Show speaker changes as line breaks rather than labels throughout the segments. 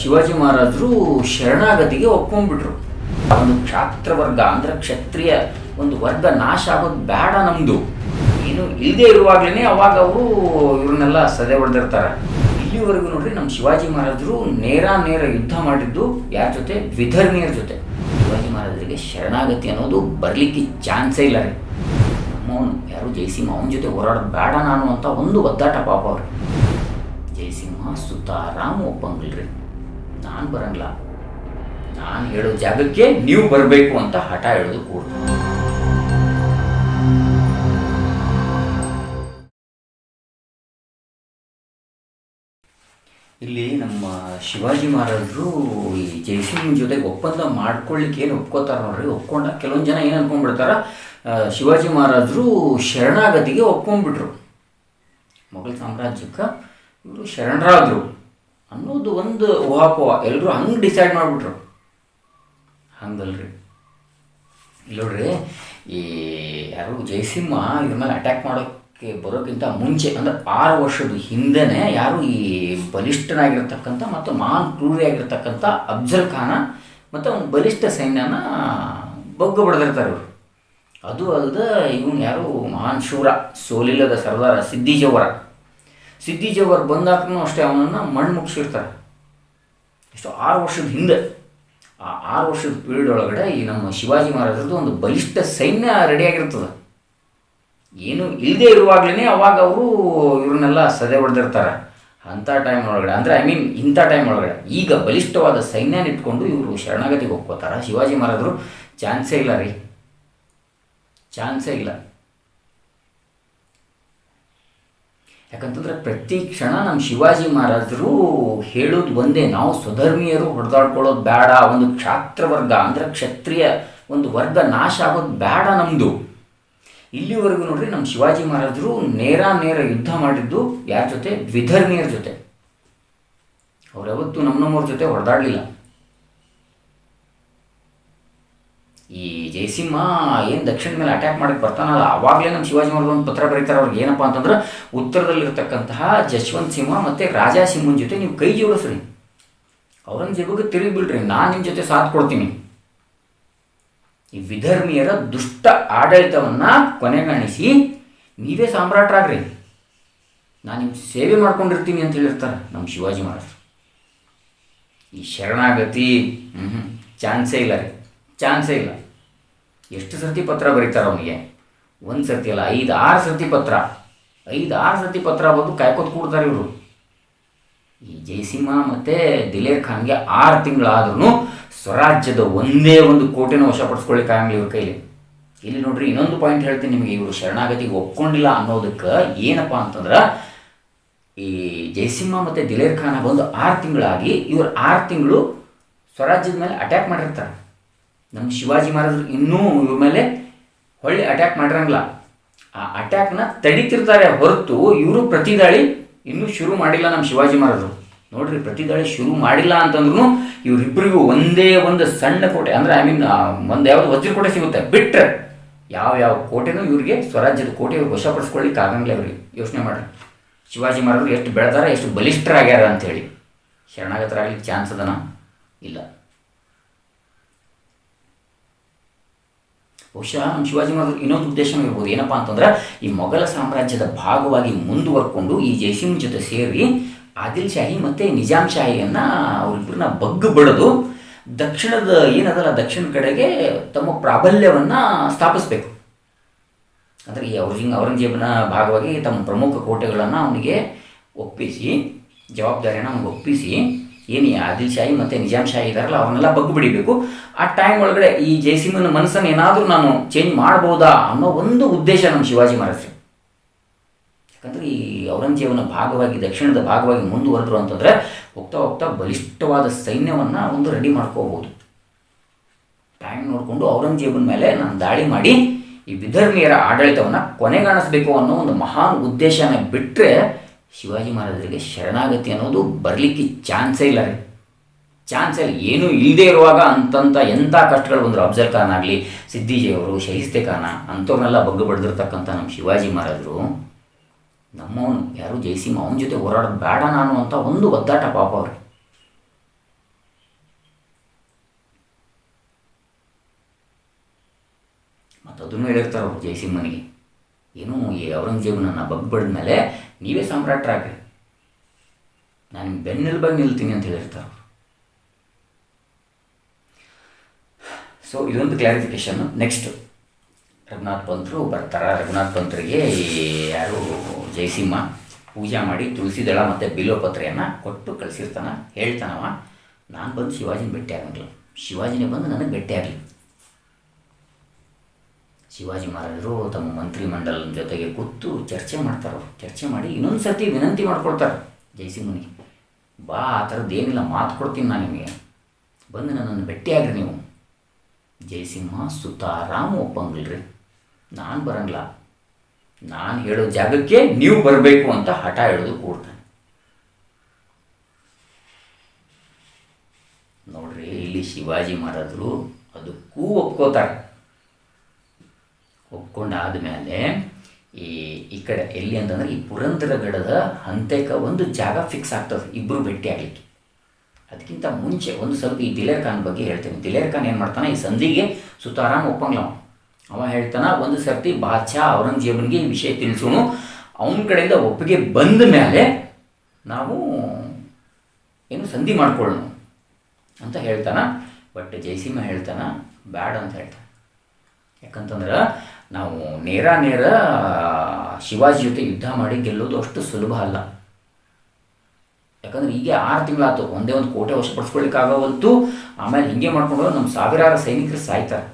ಶಿವಾಜಿ ಮಹಾರಾಜರು ಶರಣಾಗತಿಗೆ ಒಪ್ಕೊಂಡ್ಬಿಟ್ರು. ಒಂದು ಕ್ಷಾತ್ರ ವರ್ಗ ಅಂದ್ರೆ ಕ್ಷತ್ರಿಯ ಒಂದು ವರ್ಗ ನಾಶ ಆಗೋದು ಬೇಡ ನಮ್ದು. ಏನು ಇಲ್ಲದೆ ಇರುವಾಗಲೇ ಅವಾಗ ಅವರು ಇವ್ರನ್ನೆಲ್ಲ ಸದೆ ಹೊಡೆದಿರ್ತಾರೆ. ಇಲ್ಲಿವರೆಗೂ ನೋಡ್ರಿ ನಮ್ಮ ಶಿವಾಜಿ ಮಹಾರಾಜರು ನೇರ ನೇರ ಯುದ್ಧ ಮಾಡಿದ್ದು ಯಾರ ಜೊತೆ? ವಿಧರ್ಮಿಯರ ಜೊತೆ. ಶಿವಾಜಿ ಮಹಾರಾಜರಿಗೆ ಶರಣಾಗತಿ ಅನ್ನೋದು ಬರ್ಲಿಕ್ಕೆ ಚಾನ್ಸೇ ಇಲ್ಲ ರೀ. ನಮ್ಮವನು ಯಾರು ಜಯಸಿಂಹ ಅವನ ಜೊತೆ ಹೋರಾಡೋದು ಬೇಡ ನಾನು ಅಂತ ಒಂದು ಒದ್ದಾಟ ಪಾಪ ಅವ್ರು. ಜಯಸಿಂಹ, ಸುತಾರಾಮ್ ಒಪ್ಪಂಗಿಲ್ರಿ ನಾನು ಬರಂಗಿಲ್ಲ. ನಾನು ಹೇಳೋ ಜಾಗಕ್ಕೆ ನೀವು ಬರಬೇಕು ಅಂತ ಹಠ ಹೇಳೋದು ಕೂಡ ಇಲ್ಲಿ ನಮ್ಮ ಶಿವಾಜಿ ಮಹಾರಾಜರು ಈ ಜೈಸಿಂಗ್ ಜೊತೆಗೆ ಒಪ್ಪಂದ ಮಾಡ್ಕೊಳ್ಳಿಕ್ಕೆ ಏನು ಒಪ್ಕೋತಾರ ನೋಡ್ರಿ, ಒಪ್ಕೊಂಡ ಕೆಲವೊಂದು ಜನ ಏನು ಅನ್ಕೊಂಡ್ಬಿಡ್ತಾರ ಶಿವಾಜಿ ಮಹಾರಾಜರು ಶರಣಾಗತಿಗೆ ಒಪ್ಕೊಂಡ್ಬಿಟ್ರು. ಮೊಘಲ್ ಸಾಮ್ರಾಜ್ಯಕ್ಕೆ ಇವರು ಶರಣರಾದರು. ಅನ್ನೋದು ಒಂದು ಊಹಾಪೋಹ ಎಲ್ಲರೂ ಹಂಗೆ ಡಿಸೈಡ್ ಮಾಡಿಬಿಟ್ರು. ಹಂಗಲ್ರಿ. ನೋಡ್ರಿ ಈ ಯಾರು ಜಯಸಿಂಹ ಇದ್ರ ಮೇಲೆ ಅಟ್ಯಾಕ್ ಮಾಡೋಕ್ಕೆ ಬರೋಕ್ಕಿಂತ ಮುಂಚೆ, ಅಂದ್ರೆ ಆರು ವರ್ಷದ ಹಿಂದೆನೇ ಯಾರು ಈ ಬಲಿಷ್ಠನಾಗಿರ್ತಕ್ಕಂಥ ಮತ್ತು ಮಹಾನ್ ಕ್ರೂರಿಯಾಗಿರ್ತಕ್ಕಂಥ ಅಫ್ಜಲ್ ಖಾನ ಮತ್ತು ಒಂದು ಬಲಿಷ್ಠ ಸೈನ್ಯನ ಬಗ್ಗು ಬಡ್ದಿರ್ತಾರೆ ಇವರು. ಅದು ಅಲ್ಲದೆ ಇವನು ಯಾರು ಮಹಾನ್ ಶೂರ, ಸೋಲಿಲ್ಲದ ಸರ್ದಾರ ಸಿದ್ದಿಜವರ ಸಿದ್ದಿಜವರ್ ಬಂದಾಕೂ ಅಷ್ಟೇ ಅವನನ್ನು ಮಣ್ಣು ಮುಗಿಸಿರ್ತಾರೆ. ಇಷ್ಟು ಆರು ವರ್ಷದ ಹಿಂದೆ, ಆ ಆರು ವರ್ಷದ ಪೀರಿಯಡ್ ಒಳಗಡೆ ಈ ನಮ್ಮ ಶಿವಾಜಿ ಮಹಾರಾಜರದ್ದು ಒಂದು ಬಲಿಷ್ಠ ಸೈನ್ಯ ರೆಡಿಯಾಗಿರ್ತದೆ ಏನು ಇಲ್ಲದೆ ಇರುವಾಗಲೇ ಅವಾಗ ಅವರು ಇವ್ರನ್ನೆಲ್ಲ ಸದೆ ಹೊಡೆದಿರ್ತಾರೆ. ಅಂಥ ಟೈಮ್ ಒಳಗಡೆ, ಅಂದರೆ ಐ ಮೀನ್ ಇಂಥ ಟೈಮ್ ಒಳಗಡೆ. ಈಗ ಬಲಿಷ್ಠವಾದ ಸೈನ್ಯನ ಇಟ್ಕೊಂಡು ಇವರು ಶರಣಾಗತಿಗೆ ಹೋಗ್ಕೋತಾರೆ. ಶಿವಾಜಿ ಮಹಾರಾಜರು, ಚಾನ್ಸೇ ಇಲ್ಲ ರೀ. ಚಾನ್ಸೇ ಇಲ್ಲ. ಯಾಕಂತಂದ್ರೆ ಪ್ರತಿ ಕ್ಷಣ ನಮ್ಮ ಶಿವಾಜಿ ಮಹಾರಾಜರು ಹೇಳೋದು ಒಂದೇ, ನಾವು ಸ್ವಧರ್ಮೀಯರು ಹೊಡೆದಾಡ್ಕೊಳ್ಳೋದು ಬೇಡ ಒಂದು ಕ್ಷಾತ್ರ ವರ್ಗ, ಅಂದರೆ ಕ್ಷತ್ರಿಯ ಒಂದು ವರ್ಗ ನಾಶ ಆಗೋದು ಬೇಡ ನಮ್ಮದು ಇಲ್ಲಿವರೆಗೂ ನೋಡ್ರಿ ನಮ್ಮ ಶಿವಾಜಿ ಮಹಾರಾಜರು ನೇರ ನೇರ ಯುದ್ಧ ಮಾಡಿದ್ದು ಯಾರ ಜೊತೆ? ದ್ವಿಧರ್ಮೀಯರ ಜೊತೆ. ಅವ್ರು ಯಾವತ್ತೂ ನಮ್ಮ ನಮ್ಮವ್ರ ಜೊತೆ ಹೊಡೆದಾಡಲಿಲ್ಲ ಈ ಜಯಸಿಂಹ ಏನು ದಕ್ಷಿಣ ಮೇಲೆ ಅಟ್ಯಾಕ್ ಮಾಡಕ್ಕೆ ಬರ್ತಾನಲ್ಲ, ಅವಾಗಲೇ ನಮ್ಮ ಶಿವಾಜಿ ಮಹಾರಾಜ್ ಒಂದು ಪತ್ರ ಬರೀತಾರೆ, ಅವ್ರಿಗೆ ಏನಪ್ಪ ಅಂತಂದ್ರೆ ಉತ್ತರದಲ್ಲಿರ್ತಕ್ಕಂತಹ ಜಶವಂತ್ ಸಿಂಹ ಮತ್ತು ರಾಜಾ ಸಿಂಹನ ಜೊತೆ ನೀವು ಕೈ ಜೋಡಿಸ್ರಿ. ಔರಂಗಜೇಬಿಗೆ ತಿರುಗಿ ಬಿಡ್ರಿ, ನಾನು ನಿಮ್ಮ ಜೊತೆ ಸಾಥ್ ಕೊಡ್ತೀನಿ. ಈ ವಿಧರ್ಮಿಯರ ದುಷ್ಟ ಆಡಳಿತವನ್ನು ಕೊನೆಗಾಣಿಸಿ ನೀವೇ ಸಾಮ್ರಾಟರಾಗ್ರಿ. ನಾನು ನಿಮ್ಮ ಸೇವೆ ಮಾಡ್ಕೊಂಡಿರ್ತೀನಿ ಅಂತ ಹೇಳಿರ್ತಾರೆ ನಮ್ಮ ಶಿವಾಜಿ ಮಹಾರಾಜರು. ಈ ಶರಣಾಗತಿ ಹ್ಞೂ ಚಾನ್ಸೇ ಇಲ್ಲ ರೀ, ಚಾನ್ಸೇ ಇಲ್ಲ. ಎಷ್ಟು ಸರ್ತಿ ಪತ್ರ ಬರೀತಾರೆ ಅವನಿಗೆ? ಒಂದು ಸರ್ತಿ ಅಲ್ಲ, ಐದು, ಆರು ಸರ್ತಿ ಪತ್ರ. ಐದು, ಆರು ಸರ್ತಿ ಪತ್ರ ಬಂದು ಕಾಯ್ಕೋತ್ ಕೂಡ್ತಾರೆ ಇವರು. ಈ ಜಯಸಿಂಹ ಮತ್ತು ದಿಲೇರ್ ಖಾನ್ಗೆ ಆರು ತಿಂಗಳಾದ್ರೂ ಸ್ವರಾಜ್ಯದ ಒಂದೇ ಒಂದು ಕೋಟೆನ ವಶಪಡಿಸ್ಕೊಳ್ಳಿಕ್ಕಾಗಲಿ ಇವ್ರ ಕೈಲಿ. ಇಲ್ಲಿ ನೋಡ್ರಿ, ಇನ್ನೊಂದು ಪಾಯಿಂಟ್ ಹೇಳ್ತೀನಿ ನಿಮಗೆ, ಇವರು ಶರಣಾಗತಿಗೆ ಒಪ್ಕೊಂಡಿಲ್ಲ ಅನ್ನೋದಕ್ಕೆ ಏನಪ್ಪ ಅಂತಂದ್ರೆ, ಈ ಜಯಸಿಂಹ ಮತ್ತು ದಿಲೇರ್ ಖಾನ ಬಂದು ಆರು ತಿಂಗಳಾಗಿ ಇವರು ಆರು ತಿಂಗಳು ಸ್ವರಾಜ್ಯದ ಮೇಲೆ ಅಟ್ಯಾಕ್ ಮಾಡಿರ್ತಾರೆ. ನಮ್ಮ ಶಿವಾಜಿ ಮಹಾರಾಜರು ಇನ್ನೂ ಇವ್ರ ಮೇಲೆ ಹೊಳ್ಳಿ ಅಟ್ಯಾಕ್ ಮಾಡಿರಂಗಿಲ್ಲ. ಆ ಅಟ್ಯಾಕ್ನ ತಡಿತಿರ್ತಾರೆ ಹೊರತು ಇವರು ಪ್ರತಿದಾಳಿ ಇನ್ನೂ ಶುರು ಮಾಡಿಲ್ಲ ನಮ್ಮ ಶಿವಾಜಿ ಮಹಾರಾಜರು. ನೋಡ್ರಿ ಪ್ರತಿದಾಳಿ ಶುರು ಮಾಡಿಲ್ಲ ಅಂತಂದ್ರೂ ಇವರಿಬ್ಬರಿಗೂ ಒಂದೇ ಒಂದು ಸಣ್ಣ ಕೋಟೆ, ಅಂದರೆ ಐ ಮೀನ್ ಒಂದು ಯಾವುದು ವಜ್ರ ಕೋಟೆ ಸಿಗುತ್ತೆ. ಬಿಟ್ಟರೆ ಯಾವ ಯಾವ ಕೋಟೆನೂ ಇವ್ರಿಗೆ ಸ್ವರಾಜ್ಯದ ಕೋಟೆ ಇವ್ರು ವಶಪಡಿಸ್ಕೊಳ್ಳಿಕ್ಕೆ ಆಗಂಗಿಲ್ಲ ಇವ್ರಿಗೆ. ಯೋಚನೆ ಮಾಡ್ರಿ. ಶಿವಾಜಿ ಮಹಾರಾಜರು ಎಷ್ಟು ಬೆಳೆದಾರ, ಎಷ್ಟು ಬಲಿಷ್ಠರಾಗ್ಯಾರ ಅಂತೇಳಿ. ಶರಣಾಗತರಾಗ್ಲಿಕ್ಕೆ ಚಾನ್ಸ್ ಅದನ ಇಲ್ಲ. ಬಹುಶಃ ನಮ್ಮ ಶಿವಾಜಿ ಮಹಾರಾಜ್ ಇನ್ನೊಂದು ಉದ್ದೇಶನೂ ಇರ್ಬೋದು ಏನಪ್ಪಾ ಅಂತಂದ್ರೆ, ಈ ಮೊಘಲ ಸಾಮ್ರಾಜ್ಯದ ಭಾಗವಾಗಿ ಮುಂದುವರ್ಕೊಂಡು ಈ ಜೈಸಿಂಗ್ ಜೊತೆ ಸೇರಿ ಆದಿಲ್ ಶಾಹಿ ಮತ್ತು ನಿಜಾಮ್ ಶಾಹಿಯನ್ನು ಅವರಿಬ್ಬರನ್ನ ಬಗ್ಗು ಬಡಿದು ದಕ್ಷಿಣದ ಏನದಲ್ಲ, ದಕ್ಷಿಣ ಕಡೆಗೆ ತಮ್ಮ ಪ್ರಾಬಲ್ಯವನ್ನು ಸ್ಥಾಪಿಸಬೇಕು. ಅಂದರೆ ಈ ಔರಂಗ್, ಔರಂಗಜೇಬನ ಭಾಗವಾಗಿ ತಮ್ಮ ಪ್ರಮುಖ ಕೋಟೆಗಳನ್ನು ಅವನಿಗೆ ಒಪ್ಪಿಸಿ, ಜವಾಬ್ದಾರಿಯನ್ನು ಅವನಿಗೆ ಒಪ್ಪಿಸಿ ಏನು ಈ ಆದಿಲ್ ಶಾಹಿ ಮತ್ತು ನಿಜಾಮ್ ಶಾಹಿ ಇದಾರಲ್ಲ ಅವನ್ನೆಲ್ಲ ಬಗ್ಗು ಬಿಡಿಬೇಕು. ಆ ಟೈಮ್ ಒಳಗಡೆ ಈ ಜಯಸಿಂಹನ ಮನಸ್ಸನ್ನು ಏನಾದರೂ ನಾನು ಚೇಂಜ್ ಮಾಡ್ಬೋದಾ ಅನ್ನೋ ಒಂದು ಉದ್ದೇಶ ನಮ್ಮ ಶಿವಾಜಿ ಮಹಾರಾಜರು. ಯಾಕಂದ್ರೆ ಈ ಔರಂಗಜೇಬನ ಭಾಗವಾಗಿ, ದಕ್ಷಿಣದ ಭಾಗವಾಗಿ ಮುಂದುವರೆದ್ರು ಅಂತಂದರೆ ಹೋಗ್ತಾ ಹೋಗ್ತಾ ಬಲಿಷ್ಠವಾದ ಸೈನ್ಯವನ್ನು ಒಂದು ರೆಡಿ ಮಾಡ್ಕೋಬೋದು ಟೈಮ್ ನೋಡಿಕೊಂಡು ಔರಂಗಜೇಬನ ಮೇಲೆ ನಾನು ದಾಳಿ ಮಾಡಿ ಈ ವಿಧರ್ಮೀಯರ ಆಡಳಿತವನ್ನು ಕೊನೆಗಾಣಿಸ್ಬೇಕು ಅನ್ನೋ ಒಂದು ಮಹಾನ್ ಉದ್ದೇಶನ ಬಿಟ್ಟರೆ ಶಿವಾಜಿ ಮಹಾರಾಜರಿಗೆ ಶರಣಾಗತಿ ಅನ್ನೋದು ಬರಲಿಕ್ಕೆ ಚಾನ್ಸೇ ಇಲ್ಲ ರೀ. ಚಾನ್ಸೇ ಇಲ್ಲ. ಏನೂ ಇಲ್ಲದೆ ಇರುವಾಗ ಅಂತಂಥ ಎಂಥ ಕಷ್ಟಗಳು ಬಂದರು ಅಫ್ಜಲ್ ಖಾನ್ ಆಗಲಿ ಸಿದ್ದಿಜಿಯವರು ಶಹಿಸ್ತೆ ಖಾನ ಅಂಥವ್ರನ್ನೆಲ್ಲ ಬಗ್ಗೆ ಬಡ್ದಿರ್ತಕ್ಕಂಥ ನಮ್ಮ ಶಿವಾಜಿ ಮಹಾರಾಜರು, ನಮ್ಮವನು ಯಾರು ಜಯಸಿಂಹ ಅವನ ಜೊತೆ ಹೋರಾಡೋದು ಬೇಡ ನಾನು ಅಂತ ಒಂದು ಒದ್ದಾಟ ಪಾಪ ಅವ್ರಿ ಮತ್ತು ಅದನ್ನು ಹೇಳಿರ್ತಾರೆ ಅವರು ಜಯಸಿಂಹನಿಗೆ ಏನು ಈ ಔರಂಗಜೇಬನನ್ನು ನನ್ನ ಬಗ್ಬಡ್ದ ಮೇಲೆ ನೀವೇ ಸಾಮ್ರಾಟರಾಗ್ರಿ ನಾನು ಬೆನ್ನೆಲುಬಾಗಿ ನಿಲ್ತೀನಿ ಅಂತ ಹೇಳಿರ್ತಾರೆ ಅವರು. ಸೊ ಇದೊಂದು ಕ್ಲಾರಿಫಿಕೇಶನ್ ನೆಕ್ಸ್ಟ್ ರಘುನಾಥ್ ಪಂತರು ಬರ್ತಾರೆ. ರಘುನಾಥ್ ಪಂತ್ರಿಗೆ ಯಾರು ಜಯಸಿಂಹ ಪೂಜೆ ಮಾಡಿ ತುಳಸಿ ದಳ ಮತ್ತು ಬಿಲ್ವಪತ್ರೆಯನ್ನು ಕೊಟ್ಟು ಕಳಿಸಿರ್ತಾನೆ, ಹೇಳ್ತಾನವ. ನಾನು ಬಂದು ಶಿವಾಜಿನ ಭೇಟಿ ಆಗಂಗಿಲ್ಲ ಶಿವಾಜಿನೇ ಬಂದು ನನಗೆ ಭೇಟಿ ಆಗಲಿ ಶಿವಾಜಿ ಮಹಾರಾಜರು ತಮ್ಮ ಮಂತ್ರಿ ಮಂಡಲದ ಜೊತೆಗೆ ಕೂತು ಚರ್ಚೆ ಮಾಡ್ತಾರೆ ಚರ್ಚೆ ಮಾಡಿ ಇನ್ನೊಂದು ಸರ್ತಿ ವಿನಂತಿ ಮಾಡ್ಕೊಳ್ತಾರೆ ಜಯಸಿಂಹನಿಗೆ ಬಾ, ಆ ಥರದ್ದು ಏನಿಲ್ಲ, ಮಾತು ಕೊಡ್ತೀನಿ ನಾನು ನಿಮಗೆ. ಬಂದು ನನ್ನನ್ನು ಭೇಟಿಯಾಗ್ರಿ ನೀವು. ಜಯಸಿಂಹ ಸುತಾರಾಮ್ ಒಪ್ಪಂಗಿಲ್ರಿ. ನಾನು ಬರಂಗಿಲ್ಲ. ನಾನು ಹೇಳೋ ಜಾಗಕ್ಕೆ ನೀವು ಬರಬೇಕು ಅಂತ ಹಠ ಹಿಡಿದು ಕೂಡ್ತಾನೆ. ನೋಡ್ರಿ, ಇಲ್ಲಿ ಶಿವಾಜಿ ಮಹಾರಾಜರು ಅದಕ್ಕೂ ಒಪ್ಕೋತಾರೆ. ಒಪ್ಕೊಂಡಾದ ಮೇಲೆ ಈ ಈ ಕಡೆ ಎಲ್ಲಿ ಅಂತಂದ್ರೆ ಈ ಪುರಂದರಗಡದ ಹಂತೆಕ ಒಂದು ಜಾಗ ಫಿಕ್ಸ್ ಆಗ್ತದೆ ಇಬ್ಬರು ಭೇಟಿ ಆಗಲಿಕ್ಕೆ. ಅದಕ್ಕಿಂತ ಮುಂಚೆ ಒಂದು ಸ್ವಲ್ಪ ಈ ದಿಲೇರ್ ಖಾನ್ ಬಗ್ಗೆ ಹೇಳ್ತೇನೆ. ದಿಲೇರ್ ಖಾನ್ ಏನು ಮಾಡ್ತಾನೆ, ಈ ಸಂಧಿಗೆ ಸುತಾರಾಮ್ ಒಪ್ಪಂಗ್ಲ ಅವ ಹೇಳ್ತಾನ, ಒಂದು ಸರ್ತಿ ಬಾದ್ಶಾ ಔರಂಗಜೇಬನಿಗೆ ಈ ವಿಷಯ ತಿಳಿಸೋನು ಅವನ ಕಡೆಯಿಂದ ಒಪ್ಪಿಗೆ ಬಂದ ಮೇಲೆ ನಾವು ಏನು ಸಂಧಿ ಮಾಡ್ಕೊಳ್ಳೋಣ ಅಂತ ಹೇಳ್ತಾನ. ಬಟ್ ಜಯಸಿಂಹ ಹೇಳ್ತಾನ, ಬ್ಯಾಡ್ ಅಂತ ಹೇಳ್ತಾನೆ. ಯಾಕಂತಂದ್ರೆ ನಾವು ನೇರ ನೇರ ಶಿವಾಜಿ ಜೊತೆ ಯುದ್ಧ ಮಾಡಿ ಗೆಲ್ಲೋದು ಅಷ್ಟು ಸುಲಭ ಅಲ್ಲ. ಯಾಕಂದ್ರೆ ಹೀಗೆ ಆರು ತಿಂಗಳಾಯ್ತು ಒಂದೇ ಒಂದು ಕೋಟೆ ವಶಪಡಿಸ್ಕೊಳ್ಳಿಕ್ಕಾಗವಂತೂ ಆಮೇಲೆ ಹಿಂಗೆ ಮಾಡ್ಕೊಂಡು ನಮ್ಮ ಸಾವಿರಾರು ಸೈನಿಕರು ಸಾಯ್ತಾರೆ.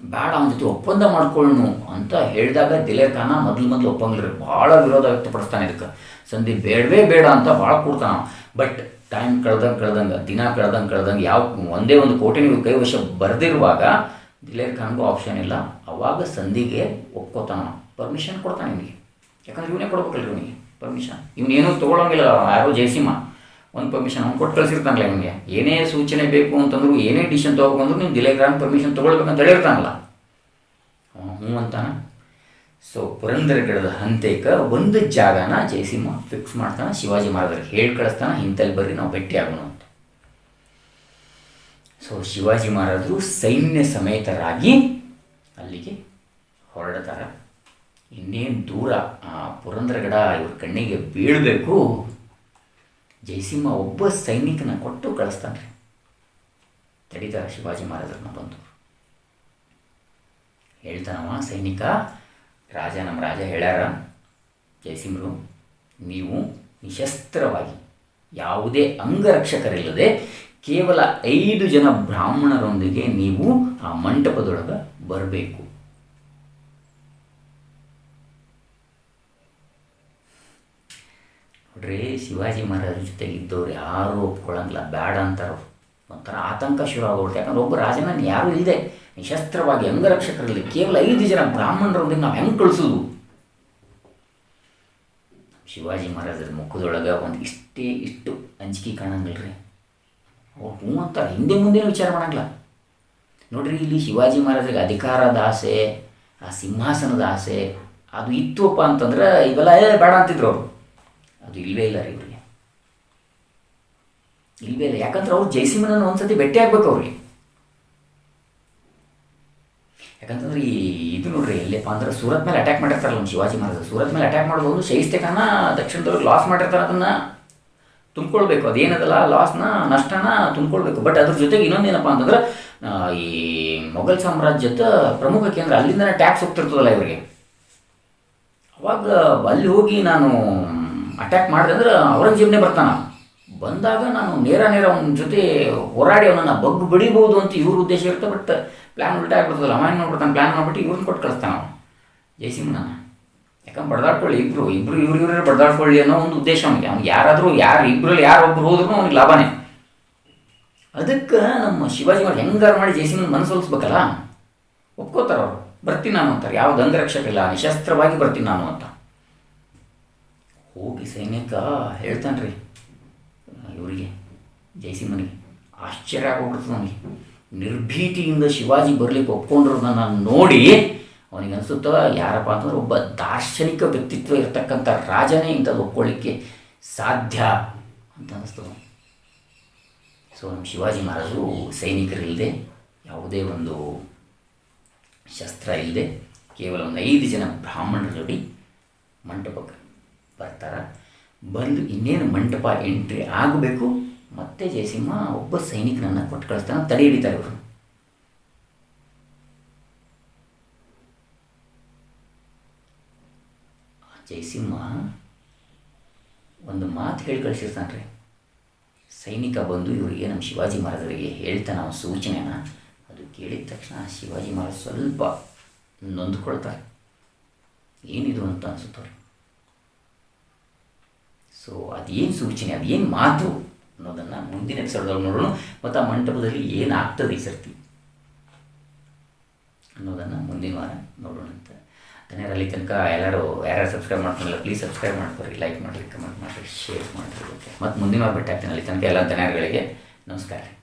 ಬೇಡ, ಅವನ ಜೊತೆ ಒಪ್ಪಂದ ಮಾಡ್ಕೊಳ್ಳೋಣ ಅಂತ ಹೇಳಿದಾಗ ದಿಲೇರ್ ಖಾನ ಮೊದಲು ಮೊದಲು ಒಪ್ಪಂಗಿಲ್ಲ ಭಾಳ ವಿರೋಧ ವ್ಯಕ್ತಪಡಿಸ್ತಾನೆ ಇದಕ್ಕೆ. ಸಂಧಿ ಬೇಡವೇ ಬೇಡ ಅಂತ ಭಾಳ ಕೂಡ್ತಾನ ಬಟ್ ಟೈಮ್ ಕಳೆದಂಗೆ ಕಳೆದಂಗೆ, ದಿನ ಕಳೆದಂಗೆ ಕಳೆದಂಗೆ, ಯಾವ, ಒಂದೇ ಒಂದು ಕೋಟೆ ನೀವು ಕೈ ವರ್ಷ ಬರೆದಿರುವಾಗ ದಿಲೇರ್ ಖಾನ್ಗೂ ಆಪ್ಷನ್ ಇಲ್ಲ. ಅವಾಗ ಸಂಧಿಗೆ ಒಪ್ಕೋತಾನ. ಪರ್ಮಿಷನ್ ಕೊಡ್ತಾನೆ ಇವನಿಗೆ. ಯಾಕಂದ್ರೆ ಇವನೇ ಕೊಡ್ಬೇಕಲ್ಲ ಇವನಿಗೆ. ಪರ್ಮಿಷನ್ ಇವನೇನು ತೊಗೊಳಂಗಿಲ್ಲ. ಯಾರೋ ಜಯಸಿಂಹ. ಒಂದು ಪರ್ಮಿಷನ್ ಅವ್ನು ಕೊಟ್ಟು ಕಳಿಸಿರ್ತಾನಲ್ಲ ಇವನಿಗೆ. ಏನೇ ಸೂಚನೆ ಬೇಕು ಅಂತಂದ್ರು, ಏನೇ ಡಿಸಿಷನ್ ತೊಗೋಬೇಕು ಅಂದ್ರೂ ನೀವು ಖಾನ್ ಪರ್ಮಿಷನ್ ತೊಗೊಳ್ಬೇಕಂತ ಹೇಳಿರ್ತಾನಲ್ಲ. ಹ್ಞೂ ಅಂತಾನೆ. ಸೊ ಪುರಂದರಗಡದ ಹಂತೇಕ ಒಂದು ಜಾಗನ ಜಯಸಿಂಹ ಫಿಕ್ಸ್ ಮಾಡ್ತಾನೆ. ಶಿವಾಜಿ ಮಹಾರಾಜರಿಗೆ ಹೇಳಿ ಕಳಿಸ್ತಾನೆ. ಇಂತಲ್ಲಿ ಬರ್ರಿ, ನಾವು ಭೇಟಿ ಆಗೋಣ ಸೊ ಶಿವಾಜಿ ಮಹಾರಾಜರು ಸೈನ್ಯ ಸಮೇತರಾಗಿ ಅಲ್ಲಿಗೆ ಹೊರಡ್ತಾರೆ. ಇನ್ನೇನು ದೂರ, ಆ ಪುರಂದರಗಡ ಇವ್ರ ಕಣ್ಣಿಗೆ ಬೀಳಬೇಕು. ಜಯಸಿಂಹ ಒಬ್ಬ ಸೈನಿಕನ ಕೊಟ್ಟು ಕಳಿಸ್ತಾನೆ. ತಡೀತಾರೆ ಶಿವಾಜಿ ಮಹಾರಾಜರನ್ನ ಬಂದು. ಹೇಳ್ತಾನವ ಸೈನಿಕ, ರಾಜ ನಮ್ಮ ರಾಜ ಹೇಳ್ಯಾರ ಜಯಸಿಂಹರು ನೀವು ನಿಶಸ್ತ್ರವಾಗಿ ಯಾವುದೇ ಅಂಗರಕ್ಷಕರಿಲ್ಲದೆ ಕೇವಲ ಐದು ಜನ ಬ್ರಾಹ್ಮಣರೊಂದಿಗೆ ನೀವು ಆ ಮಂಟಪದೊಳಗೆ ಬರಬೇಕು. ನೋಡ್ರಿ, ಶಿವಾಜಿ ಮಹಾರಾಜರ ಜೊತೆಗೆ ಇದ್ದವ್ರು ಯಾರೂ ಒಪ್ಕೊಳ್ಳಂಗಿಲ್ಲ ಬೇಡ ಅಂತಾರ. ಒಂಥರ ಆತಂಕ ಶುರು ಆಗೋಗುತ್ತೆ. ಯಾಕಂದ್ರೆ ಒಬ್ಬ ರಾಜನ ಯಾರೂ ಇಲ್ಲದೆ ನಿಶಸ್ತ್ರವಾಗಿ ಅಂಗರಕ್ಷಕರಲ್ಲಿ ಕೇವಲ ಐದು ಜನ ಬ್ರಾಹ್ಮಣರೊಂದಿಗೆ ನಾವು ಹೆಂಗೆ ಕಳಿಸೋದು? ಶಿವಾಜಿ ಮಹಾರಾಜರ ಮುಖದೊಳಗೆ ಒಂದು ಇಷ್ಟೇ ಇಷ್ಟು ಅಂಜಿಕೆ ಕಾಣಂಗಿಲ್ರಿ. ಅವ್ರು ಹ್ಞೂ ಅಂತ. ಹಿಂದೆ ಮುಂದೆ ವಿಚಾರ ಮಾಡಂಗಿಲ್ಲ. ನೋಡ್ರಿ, ಇಲ್ಲಿ ಶಿವಾಜಿ ಮಹಾರಾಜರಿಗೆ ಅಧಿಕಾರದ ಆಸೆ, ಆ ಸಿಂಹಾಸನದ ಆಸೆ, ಅದು ಇತ್ತುವಪ್ಪ ಅಂತಂದ್ರೆ ಇವೆಲ್ಲ, ಏ, ಬೇಡ ಅಂತಿದ್ರು ಅವರು. ಅದು ಇಲ್ವೇ ಇಲ್ಲ ರೀ ಇವರಿಗೆ. ಇಲ್ವೇ ಇಲ್ಲ. ಯಾಕಂದ್ರೆ ಅವ್ರು ಜಯಸಿಂಹನನ್ನು ಒಂದ್ಸತಿ ಭೇಟಿ ಆಗ್ಬೇಕು ಅವ್ರಿಗೆ. ಯಾಕಂತಂದ್ರೆ ಈ ಇದು ನೋಡ್ರಿ ಎಲ್ಲಪ್ಪ ಅಂದ್ರೆ ಸೂರತ್ ಮೇಲೆ ಅಟ್ಯಾಕ್ ಮಾಡಿರ್ತಾರಲ್ಲ ಶಿವಾಜಿ ಮಹಾರಾಜ ಸೂರತ್ ಮೇಲೆ ಅಟ್ಯಾಕ್ ಮಾಡೋದು ಒಂದು ಶೈಸ್ತಿಕನ ದಕ್ಷಿಣದವ್ರಿಗೆ ಲಾಸ್ ಮಾಡಿರ್ತಾರೆ ಅದನ್ನು. ತುಂಬ್ಕೊಳ್ಬೇಕು. ಅದೇನದಲ್ಲ ಲಾಸ್ನ ನಷ್ಟನ ತುಂಬಿಕೊಳ್ಬೇಕು. ಬಟ್ ಅದ್ರ ಜೊತೆಗೆ ಇನ್ನೊಂದೇನಪ್ಪ ಅಂತಂದ್ರೆ ಈ ಮೊಘಲ್ ಸಾಮ್ರಾಜ್ಯದ ಪ್ರಮುಖ ಕೇಂದ್ರ, ಅಲ್ಲಿಂದನೇ ಟ್ಯಾಕ್ಸ್ ಹೋಗ್ತಿರ್ತದಲ್ಲ ಇವರಿಗೆ. ಅವಾಗ ಅಲ್ಲಿ ಹೋಗಿ ನಾನು ಅಟ್ಯಾಕ್ ಮಾಡಿದೆ ಅಂದ್ರೆ ಔರಂಗಜೇಬನೇ ಬರ್ತಾನ. ಬಂದಾಗ ನಾನು ನೇರ ನೇರ ಅವನ ಜೊತೆ ಹೋರಾಡಿ ಅವನನ್ನು ಬಗ್ಗು ಬಡಿಬೋದು ಅಂತ ಇವ್ರ ಉದ್ದೇಶ ಇರುತ್ತೆ ಬಟ್ ಪ್ಲ್ಯಾನ್ ಉಲ್ಟಾ ಆಗ್ಬಿಡ್ತದಲ್ಲ. ಅವ ನೋಡ್ಬಿಡ್ತಾನೆ. ಪ್ಲ್ಯಾನ್ ಮಾಡಿಬಿಟ್ಟು ಇವ್ರನ್ನ ಕೊಟ್ಟು ಕಳಿಸ್ತಾನ ಅವನು. ಯಾಕಂದ್ರೆ ಬಡ್ದಾಡ್ಕೊಳ್ಳಿ ಇಬ್ರು ಇಬ್ರು ಇವ್ರು ಇವ್ರೇ ಬಡ್ದಾಡ್ಕೊಳ್ಳಿ ಅನ್ನೋ ಒಂದು ಉದ್ದೇಶ ಅವನಿಗೆ. ಅವ್ನಿಗೆ ಯಾರಾದರೂ ಯಾರು ಇಬ್ಬರಲ್ಲಿ ಒಬ್ರು ಹೋದ್ರೂ ಅವ್ನಿಗೆ ಲಾಭನೇ. ಅದಕ್ಕೆ ನಮ್ಮ ಶಿವಾಜಿ ಅವ್ರು ಹೆಂಗಾರು ಮಾಡಿ ಜಯಸಿಂಹನ ಮನಸ್ಸೊಲಿಸ್ಬೇಕಲ್ಲ ಒಪ್ಕೋತಾರ ಅವರು. ಬರ್ತೀನಿ ನಾನು ಅಂತಾರೆ. ಯಾವ ಅಂಗರಕ್ಷಕ ಇಲ್ಲ ನಿಶಸ್ತ್ರವಾಗಿ ಬರ್ತೀನಿ ನಾನು ಅಂತ. ಹೋಗಿ ಸೈನಿಕ ಹೇಳ್ತಾನೆ ರೀ ಇವರಿಗೆ, ಜಯಸಿಂಹನಿಗೆ. ಆಶ್ಚರ್ಯ ಆಗೋಗ್ಬಿಡ್ತದೆ ನನಗೆ ನಿರ್ಭೀತಿಯಿಂದ ಶಿವಾಜಿ ಬರ್ಲಿಕ್ಕೆ ನಾನು ನೋಡಿ ಅವನಿಗೆ ಅನಿಸುತ್ತ ಯಾರಪ್ಪ ಅಂತಂದ್ರೆ ಒಬ್ಬ ದಾರ್ಶನಿಕ ವ್ಯಕ್ತಿತ್ವ ಇರತಕ್ಕಂಥ ರಾಜನೇ ಇಂಥದ್ದು ಒಪ್ಕೊಳ್ಳಿಕ್ಕೆ ಸಾಧ್ಯ ಅಂತ ಅನಿಸ್ತದೆ ಸೊ ನಮ್ಮ ಶಿವಾಜಿ ಮಹಾರಾಜರು ಸೈನಿಕರಿಲ್ಲದೆ ಯಾವುದೇ ಒಂದು ಶಸ್ತ್ರ ಇಲ್ಲದೆ ಕೇವಲ ಒಂದು ಐದು ಜನ ಬ್ರಾಹ್ಮಣರ ಜೋಡಿ ಮಂಟಪಕ್ಕೆ ಬರ್ತಾರೆ. ಬಂದು ಇನ್ನೇನು ಮಂಟಪ ಎಂಟ್ರಿ ಆಗಬೇಕು, ಮತ್ತೆ ಜಯಸಿಂಹ ಒಬ್ಬ ಸೈನಿಕನನ್ನು ಕೊಟ್ಟು ಕಳಿಸ್ತಾನೆ ತಡೆ ಹಿಡಿತಾರೆ ಇವರು ಜಯಸಿಂಹ ಒಂದು ಮಾತು ಹೇಳಿ ಕಳಿಸಿರ್ತಾನೆ ರೀ ಸೈನಿಕ ಬಂದು ಇವರಿಗೆ ನಮ್ಮ ಶಿವಾಜಿ ಮಹಾರಾಜರಿಗೆ ಹೇಳ್ತಾನೆ ಅವನ ಸೂಚನೆನ, ಅದು ಕೇಳಿದ ತಕ್ಷಣ ಶಿವಾಜಿ ಮಹಾರಾಜ ಸ್ವಲ್ಪ ನೊಂದ್ಕೊಳ್ತಾರೆ. ಏನಿದು ಅಂತ ಅನಿಸುತ್ತವ್ರೆ ಸೊ ಅದೇನು ಸೂಚನೆ, ಅದೇನು ಮಾತು ಅನ್ನೋದನ್ನು ಮುಂದಿನ ಎಪಿಸೋಡ್ದಲ್ಲಿ ನೋಡೋಣ. ಮತ್ತು ಆ ಮಂಟಪದಲ್ಲಿ ಏನಾಗ್ತದೆ ಈ ಸರ್ತಿ ಅನ್ನೋದನ್ನು ಮುಂದಿನ ವಾರ ನೋಡೋಣ ಧನ್ಯವಾದ ಅಲ್ಲಿ ತನಕ ಎಲ್ಲರೂ ಯಾರ್ಯಾರು ಸಬ್ಸ್ಕ್ರೈಬ್ ಮಾಡ್ತಾರಲ್ಲ ಪ್ಲೀಸ್ ಸಬ್ಸ್ಕ್ರೈಬ್ ಮಾಡ್ಕೊರಿ ಲೈಕ್ ಮಾಡಿರಿ ಕಮೆಂಟ್ ಮಾಡಿರಿ ಶೇರ್ ಮಾಡಿರಿ ಮತ್ತು ಮುಂದಿನ ವಾರ ಅಲ್ಲಿ ತನಕ ಎಲ್ಲ ಧನ್ಯಗಳಿಗೆ ನಮಸ್ಕಾರ